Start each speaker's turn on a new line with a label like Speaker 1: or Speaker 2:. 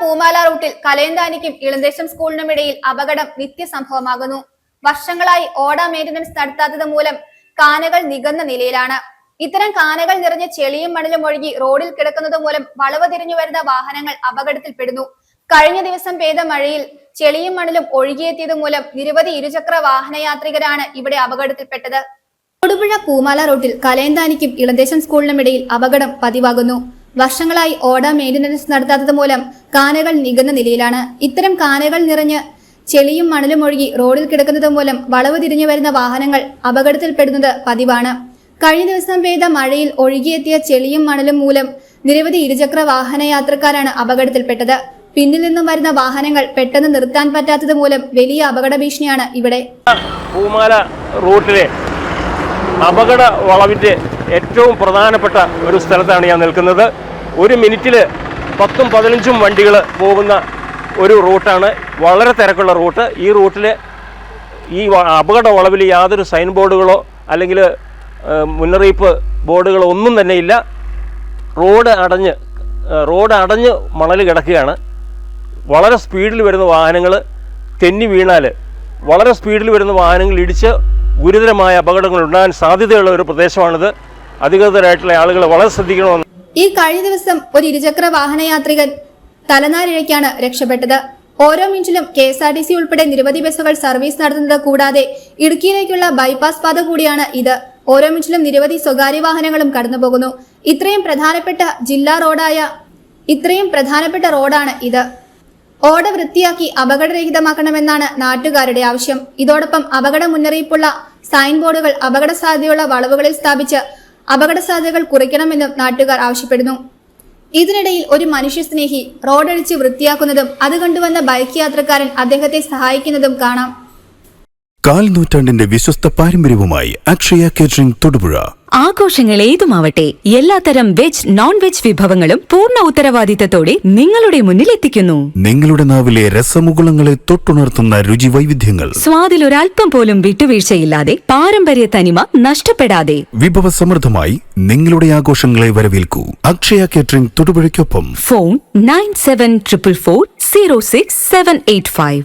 Speaker 1: പൂമാല റൂട്ടിൽ കലയന്താനിക്കും ഇളന്തേശം സ്കൂളിനും ഇടയിൽ അപകടം നിത്യസംഭവമാകുന്നു. വർഷങ്ങളായി ഓട മെയിന്റനൻസ് നടത്താത്തത് മൂലം കാനകൾ നികന്ന നിലയിലാണ്. ഇത്തരം കാനകൾ നിറഞ്ഞ ചെളിയും മണലും ഒഴുകി റോഡിൽ കിടക്കുന്നത് മൂലം വളവ് തിരിഞ്ഞു വരുന്ന വാഹനങ്ങൾ അപകടത്തിൽപ്പെടുന്നു. കഴിഞ്ഞ ദിവസം പെയ്ത മഴയിൽ ചെളിയും മണലും ഒഴുകിയെത്തിയത് മൂലം നിരവധി ഇരുചക്ര വാഹനയാത്രികരാണ് ഇവിടെ അപകടത്തിൽപ്പെട്ടത്. തൊടുപുഴ പൂമാല റോഡിൽ കലയന്താനിക്കും ഇളന്തേശം സ്കൂളിനും ഇടയിൽ അപകടം പതിവാകുന്നു. വർഷങ്ങളായി ഓട മെയിന്റനൻസ് നടത്താത്തത് മൂലം കാനകൾ നികന്ന നിലയിലാണ്. ഇത്തരം കാനകൾ നിറഞ്ഞ് ചെളിയും മണലും ഒഴുകി റോഡിൽ കിടക്കുന്നത് മൂലം വളവ് തിരിഞ്ഞു വരുന്ന വാഹനങ്ങൾ അപകടത്തിൽപ്പെടുന്നത് പതിവാണ്. കഴിഞ്ഞ ദിവസം പെയ്ത മഴയിൽ ഒഴുകിയെത്തിയ ചെളിയും മണലും മൂലം നിരവധി ഇരുചക്ര വാഹന യാത്രക്കാരാണ് അപകടത്തിൽപ്പെട്ടത്. പിന്നിൽ നിന്നും വരുന്ന വാഹനങ്ങൾ പെട്ടെന്ന് നിർത്താൻ പറ്റാത്തത് മൂലം വലിയ അപകട ഭീഷണിയാണ് ഇവിടെ.
Speaker 2: അപകട വളവിന്റെ ഏറ്റവും പ്രധാനപ്പെട്ട ഒരു സ്ഥലത്താണ് ഞാൻ നിൽക്കുന്നത്. ഒരു മിനിറ്റിൽ പത്തും പതിനഞ്ചും വണ്ടികൾ പോകുന്ന ഒരു റൂട്ടാണ്. വളരെ തിരക്കുള്ള റൂട്ട്. ഈ റൂട്ടിൽ ഈ അപകട വളവിൽ യാതൊരു സൈൻ ബോർഡുകളോ അല്ലെങ്കിൽ മുന്നറിയിപ്പ് ബോർഡുകളോ ഒന്നും തന്നെ ഇല്ല. റോഡ് അടഞ്ഞ് റോഡ് അടഞ്ഞ് മണൽ കിടക്കുകയാണ്. വളരെ സ്പീഡിൽ വരുന്ന വാഹനങ്ങൾ തെന്നി വീണാൽ വളരെ സ്പീഡിൽ വരുന്ന വാഹനങ്ങൾ ഇടിച്ച് ഗുരുതരമായ അപകടങ്ങൾ ഉണ്ടാകാൻ സാധ്യതയുള്ള ഒരു പ്രദേശമാണിത്. അധികൃതരായിട്ടുള്ള ആളുകളെ വളരെ ശ്രദ്ധിക്കണമെന്ന്
Speaker 1: ഈ കഴിഞ്ഞ ദിവസം ഒരു ഇരുചക്ര വാഹനയാത്രികൻ തലനാരിഴയ്ക്കാണ് രക്ഷപ്പെട്ടത്. ഓരോ മിനിറ്റിലും K S R T C ഉൾപ്പെടെ നിരവധി ബസ്സുകൾ സർവീസ് നടത്തുന്നത് കൂടാതെ ഇടുക്കിയിലേക്കുള്ള ബൈപ്പാസ് പാത കൂടിയാണ് ഇത്. ഓരോ മിനിറ്റിലും നിരവധി സ്വകാര്യ വാഹനങ്ങളും കടന്നുപോകുന്നു. ഇത്രയും പ്രധാനപ്പെട്ട ജില്ലാ റോഡായ ഇത്രയും പ്രധാനപ്പെട്ട റോഡാണ് ഇത്. ഓട വൃത്തിയാക്കി അപകടരഹിതമാക്കണമെന്നാണ് നാട്ടുകാരുടെ ആവശ്യം. ഇതോടൊപ്പം അപകട മുന്നറിയിപ്പുള്ള സൈൻ ബോർഡുകൾ അപകട സാധ്യതയുള്ള വളവുകളിൽ സ്ഥാപിച്ച് അപകട സാധ്യതകൾ കുറയ്ക്കണമെന്നും നാട്ടുകാർ ആവശ്യപ്പെടുന്നു. ഇതിനിടയിൽ ഒരു മനുഷ്യസ്നേഹി റോഡടിച്ച് വൃത്തിയാക്കുന്നതും അത് കണ്ടുവന്ന ബൈക്ക് യാത്രക്കാരൻ അദ്ദേഹത്തെ സഹായിക്കുന്നതും കാണാം.
Speaker 3: കാൽ നൂറ്റാണ്ടിന്റെ വിശ്വസ്ത പാരമ്പര്യവുമായി അക്ഷയ കേറ്ററിംഗ് തൊടുപുഴ.
Speaker 4: ആഘോഷങ്ങൾ ഏതുമാവട്ടെ എല്ലാത്തരം വെജ് നോൺ വെജ് വിഭവങ്ങളും പൂർണ ഉത്തരവാദിത്തത്തോടെ നിങ്ങളുടെ മുന്നിൽ എത്തിക്കുന്നു.
Speaker 3: നിങ്ങളുടെ നാവിലെ രസമുകുളങ്ങളെ തൊട്ടുണർത്തുന്ന രുചി വൈവിധ്യങ്ങൾ
Speaker 4: സ്വാദിൽ ഒരല്പം പോലും വിട്ടുവീഴ്ചയില്ലാതെ പാരമ്പര്യ തനിമ നഷ്ടപ്പെടാതെ.
Speaker 3: വിഭവ സമൃദ്ധമായി നിങ്ങളുടെ ആഘോഷങ്ങളെ വരവേൽക്കൂ. Akshaya catering തൊടുപുഴയ്ക്കൊപ്പം.
Speaker 4: Phone nine seven triple four zero six seven eight five.